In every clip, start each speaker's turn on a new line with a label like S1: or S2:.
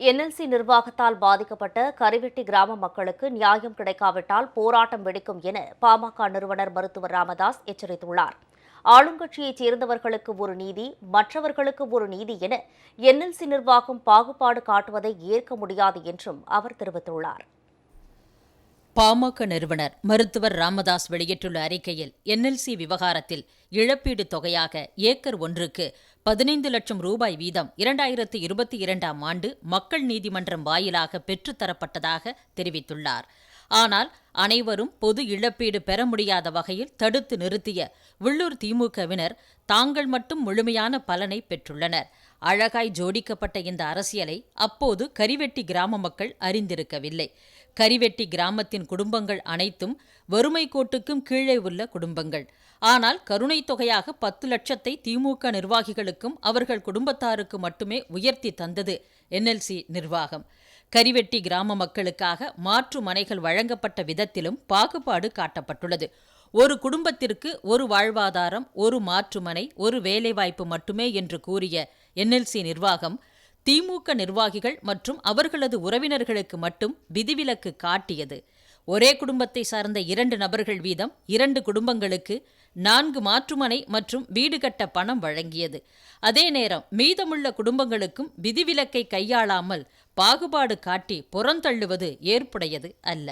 S1: NLC நிர்வாகத்தால் பாதிக்கப்பட்ட கரிவெட்டி கிராம மக்களுக்கு நியாயம் கிடைக்காவிட்டால் போராட்டம் வெடிக்கும் என பாமக நிறுவனர் மருத்துவர் ராமதாஸ் எச்சரித்துள்ளார். ஆளுங்கட்சியைச் சேர்ந்தவர்களுக்கு ஒரு நீதி மற்றவர்களுக்கு ஒரு நீதி என என்எல்சி நிர்வாகம் பாகுபாடு காட்டுவதை ஏற்க முடியாது என்றும் அவர் தெரிவித்துள்ளார்.
S2: பாமக நிறுவனர் மருத்துவர் ராமதாஸ் வெளியிட்டுள்ள அறிக்கையில் என்எல்சி விவகாரத்தில் இழப்பீடு தொகையாக ஏக்கர் ஒன்றுக்கு பதினைந்து லட்சம் ரூபாய் வீதம் இரண்டாயிரத்து இருபத்தி இரண்டாம் ஆண்டு மக்கள் நீதிமன்றம் வாயிலாக பெற்றுத்தரப்பட்டதாக தெரிவித்துள்ளார். ஆனால் அனைவரும் பொது இழப்பீடு பெற முடியாத வகையில் தடுத்து நிறுத்திய உள்ளூர் திமுகவினர் தாங்கள் மட்டும் முழுமையான பலனை பெற்றுள்ளனர். அழகாய் ஜோடிக்கப்பட்ட இந்த அரசியலை அப்போது கரிவெட்டி கிராம மக்கள் அறிந்திருக்கவில்லை. கரிவெட்டி கிராமத்தின் குடும்பங்கள் அனைத்தும் வறுமை கோட்டுக்கும் கீழே உள்ள குடும்பங்கள். ஆனால் கருணை தொகையாக பத்து லட்சத்தை திமுக நிர்வாகிகளுக்கும் அவர்கள் குடும்பத்தாருக்கு மட்டுமே உயர்த்தி தந்தது என்எல்சி நிர்வாகம். கரிவெட்டி கிராம மக்களுக்காக மாற்று மனைகள் வழங்கப்பட்ட விதத்திலும் பாகுபாடு காட்டப்பட்டுள்ளது. ஒரு குடும்பத்திற்கு ஒரு வாழ்வாதாரம் ஒரு மாற்றுமனை ஒரு வேலைவாய்ப்பு மட்டுமே என்று கூறிய என்எல்சி நிர்வாகம் திமுக நிர்வாகிகள் மற்றும் அவர்களது உறவினர்களுக்கு மட்டும் விதிவிலக்கு காட்டியது. ஒரே குடும்பத்தை சார்ந்த இரண்டு நபர்கள் வீதம் இரண்டு குடும்பங்களுக்கு நான்கு மாற்றுமனை மற்றும் வீடு கட்ட பணம் வழங்கியது. அதே நேரம் மீதமுள்ள குடும்பங்களுக்கும் விதிவிலக்கை கையாளாமல் பாகுபாடு காட்டி புறந்தள்ளுவது ஏற்புடையது அல்ல.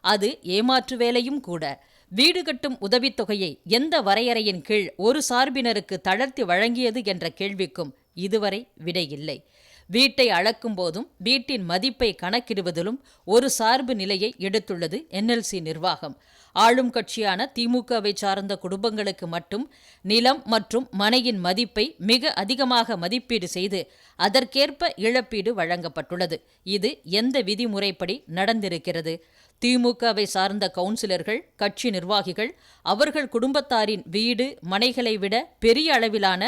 S2: அது ஏமாற்று வேலையும் கூட. வீடு கட்டும் உதவித்தொகையை எந்த வரையறையின் கீழ் ஒரு சார்பினருக்கு தளர்த்தி வழங்கியது என்ற கேள்விக்கும் இதுவரை விடையில்லை வீட்டை அளக்கும் போதும் வீட்டின் மதிப்பை கணக்கிடுவதிலும் ஒரு சார்பு நிலையை எடுத்துள்ளது என்எல்சி நிர்வாகம். ஆளும் கட்சியான திமுகவை சார்ந்த குடும்பங்களுக்கு மட்டும் நிலம் மற்றும் மனையின் மதிப்பை மிக அதிகமாக மதிப்பீடு செய்து அதற்கேற்ப இழப்பீடு வழங்கப்பட்டுள்ளது. இது எந்த விதிமுறைப்படி நடந்திருக்கிறது? திமுகவை சார்ந்த கவுன்சிலர்கள் கட்சி நிர்வாகிகள் அவர்கள் குடும்பத்தாரின் வீடு மனைகளை விட பெரிய அளவிலான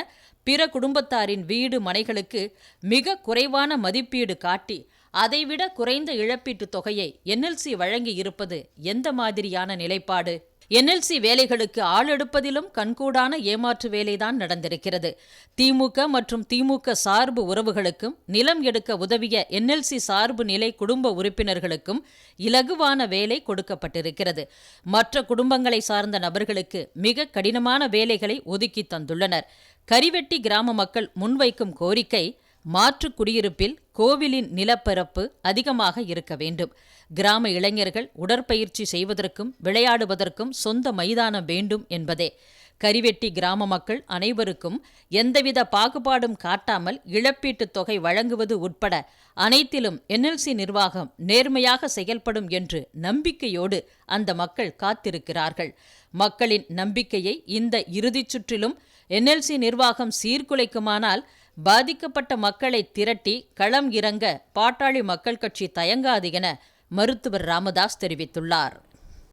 S2: பிற குடும்பத்தாரின் வீடு மனைகளுக்கு மிக குறைவான மதிப்பீடு காட்டி அதைவிட குறைந்த இழப்பீட்டுத் தொகையை என்எல்சி வழங்கி இருப்பது எந்த மாதிரியான நிலைப்பாடு? என்எல்சி வேலைகளுக்கு ஆள் எடுப்பதிலும் கண்கூடான ஏமாற்று வேலைதான் நடந்திருக்கிறது. திமுக மற்றும் திமுக சார்பு உறவுகளுக்கும் நிலம் எடுக்க உதவிய என்எல்சி சார்பு நிலை குடும்ப உறுப்பினர்களுக்கும் இலகுவான வேலை கொடுக்கப்பட்டிருக்கிறது. மற்ற குடும்பங்களை சார்ந்த நபர்களுக்கு மிக கடினமான வேலைகளை ஒதுக்கி தந்துள்ளனர். கரிவெட்டி கிராம மக்கள் முன்வைக்கும் கோரிக்கை மாற்று குடியிருப்பில் கோவிலின் நிலப்பரப்பு அதிகமாக இருக்க வேண்டும். கிராம இளைஞர்கள் உடற்பயிற்சி செய்வதற்கும் விளையாடுவதற்கும் சொந்த மைதானம் வேண்டும் என்பதே. கரிவெட்டி கிராம மக்கள் அனைவருக்கும் எந்தவித பாகுபாடும் காட்டாமல் இழப்பீட்டுத் தொகை வழங்குவது உட்பட அனைத்திலும் என்எல்சி நிர்வாகம் நேர்மையாக செயல்படும் என்று நம்பிக்கையோடு அந்த மக்கள் காத்திருக்கிறார்கள். மக்களின் நம்பிக்கையை இந்த இறுதிச் சுற்றிலும் என்எல்சி நிர்வாகம் சீர்குலைக்குமானால் பாதிக்கப்பட்ட மக்களை திரட்டி களம் இறங்க பாட்டாளி மக்கள் கட்சி தயங்காது என மருத்துவர் ராமதாஸ் தெரிவித்துள்ளார்.